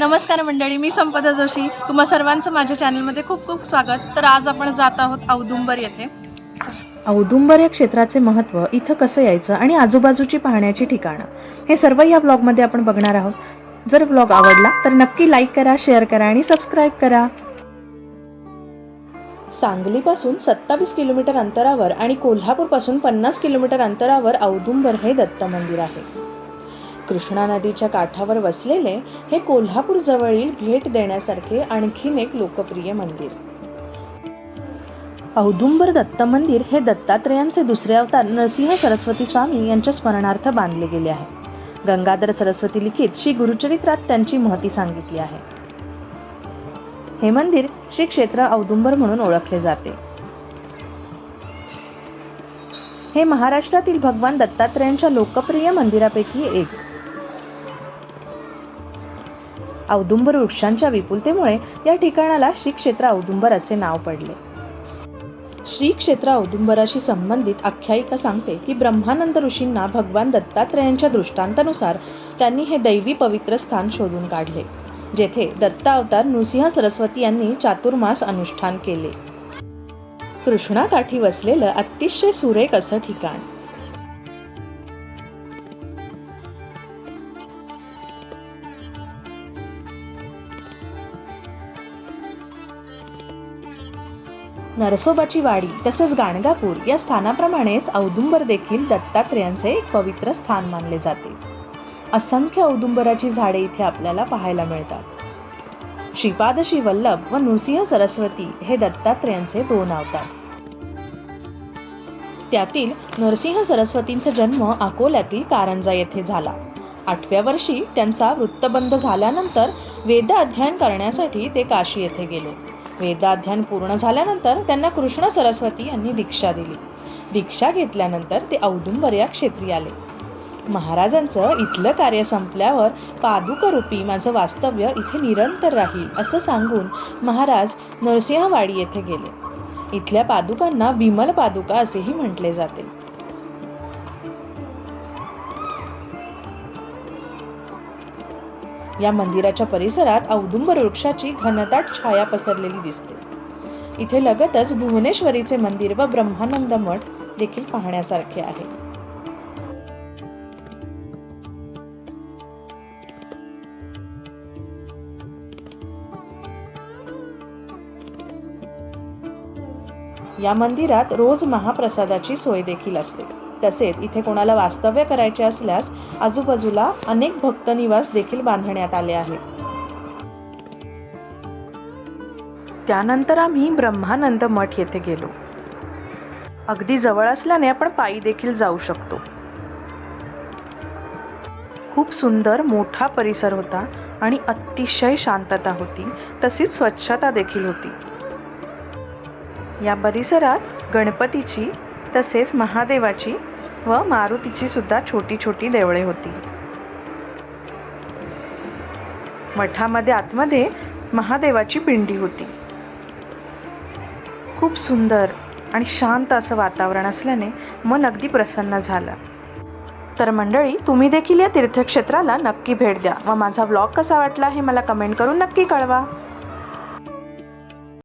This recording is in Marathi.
नमस्कार मंडळी मी संपदा जोशी. तुम्हा सर्वांचं माझ्या चॅनलमध्ये खूप खूप स्वागत. तर आज आपण जात आहोत औदुंबर येथे. औदुंबर या क्षेत्राचे महत्त्व इथं कसं यायचं आणि आजूबाजूची पाहण्याची ठिकाणं. हे सर्व या ब्लॉगमध्ये आपण बघणार आहोत. जर ब्लॉग आवडला तर नक्की लाईक करा शेअर करा आणि सबस्क्राईब करा. सांगलीपासून सत्तावीस किलोमीटर अंतरावर आणि कोल्हापूरपासून पन्नास किलोमीटर अंतरावर औदुंबर हे दत्त मंदिर आहे. कृष्णा नदीच्या काठावर वसलेले हे कोल्हापूर जवळील भेट देण्यासारखे आणखीन एक लोकप्रिय मंदिर. औदुंबर दत्त मंदिर हे दत्तात्रेयांचे दुसरे अवतार नरसिंह सरस्वती स्वामी यांच्या स्मरणार्थ बांधले गेले आहे. गंगाधर सरस्वती लिखित श्री गुरुचरित्रात त्यांची महती सांगितली आहे. हे मंदिर श्री क्षेत्र औदुंबर म्हणून ओळखले जाते. हे महाराष्ट्रातील भगवान दत्तात्रेयांच्या लोकप्रिय मंदिरापैकी एक. औदुंबर वृक्षांच्या विपुलतेमुळे या ठिकाणाला श्री क्षेत्र औदुंबर असे नाव पडले. श्री क्षेत्र औदुंबराशी संबंधित आख्यायिका सांगते की ब्रह्मानंद ऋषींना भगवान दत्तात्रेयांच्या दृष्टांतानुसार त्यांनी हे दैवी पवित्र स्थान शोधून काढले जेथे दत्तावतार नृसिंह सरस्वती यांनी चातुर्मास अनुष्ठान केले. कृष्णाकाठी वसलेलं अतिशय सुरेख असं ठिकाण. नरसोबाची वाडी तसेच गाणगापूर या स्थानाप्रमाणेच औदुंबर देखील दत्तात्रेयांचे एक पवित्र स्थान मानले जाते. असंख्य औदुंबराची झाडे इथे आपल्याला पाहायला मिळतात. श्रीपाद वल्लभ व नृसिंह सरस्वती हे दत्तात्रेयांचे दोन अवतार. त्यातील नरसिंह सरस्वतींचा जन्म अकोल्यातील कारंजा येथे झाला. आठव्या वर्षी त्यांचा वृत्तबंध झाल्यानंतर वेद अध्ययन करण्यासाठी ते काशी येथे गेले. वेदाध्ययन पूर्ण झाल्यानंतर त्यांना कृष्ण सरस्वती यांनी दीक्षा दिली. दीक्षा घेतल्यानंतर ते औदुंबर या क्षेत्री आले. महाराजांचं इथलं कार्य संपल्यावर पादुकरूपी माझं वास्तव्य इथे निरंतर राहील असं सांगून महाराज नरसिंहवाडी येथे गेले. इथल्या पादुकांना विमल पादुका असेही म्हटले जाते. या मंदिराच्या परिसरात औदुंबर वृक्षाची घनदाट छाया पसरलेली दिसते. इथे लगतच भुवनेश्वरीचे मंदिर व ब्रह्मानंद मठ देखील पाहण्यासारखे आहे. या मंदिरात रोज महाप्रसादाची सोय देखील असते. तसेच इथे कोणाला वास्तव्य करायचे असल्यास आजूबाजूला अनेक भक्त निवास देखील बांधण्यात आले आहेत. त्यानंतर आम्ही ब्रह्मानंद मठ येथे गेलो. अगदी जवळ असल्याने आपण पायी देखील जाऊ शकतो. खूप सुंदर मोठा परिसर होता आणि अतिशय शांतता होती तशीच स्वच्छता देखील होती. या परिसरात गणपतीची तसेच महादेवाची व मारुतीची सुद्धा छोटी छोटी देवळे होती. मठामध्ये आतमध्ये महादेवाची पिंडी होती. खूप सुंदर आणि शांत असं वातावरण असल्याने मन अगदी प्रसन्न झालं. तर मंडळी तुम्ही देखील या तीर्थक्षेत्राला नक्की भेट द्या व माझा व्लॉग कसा वाटला हे मला कमेंट करून नक्की कळवा.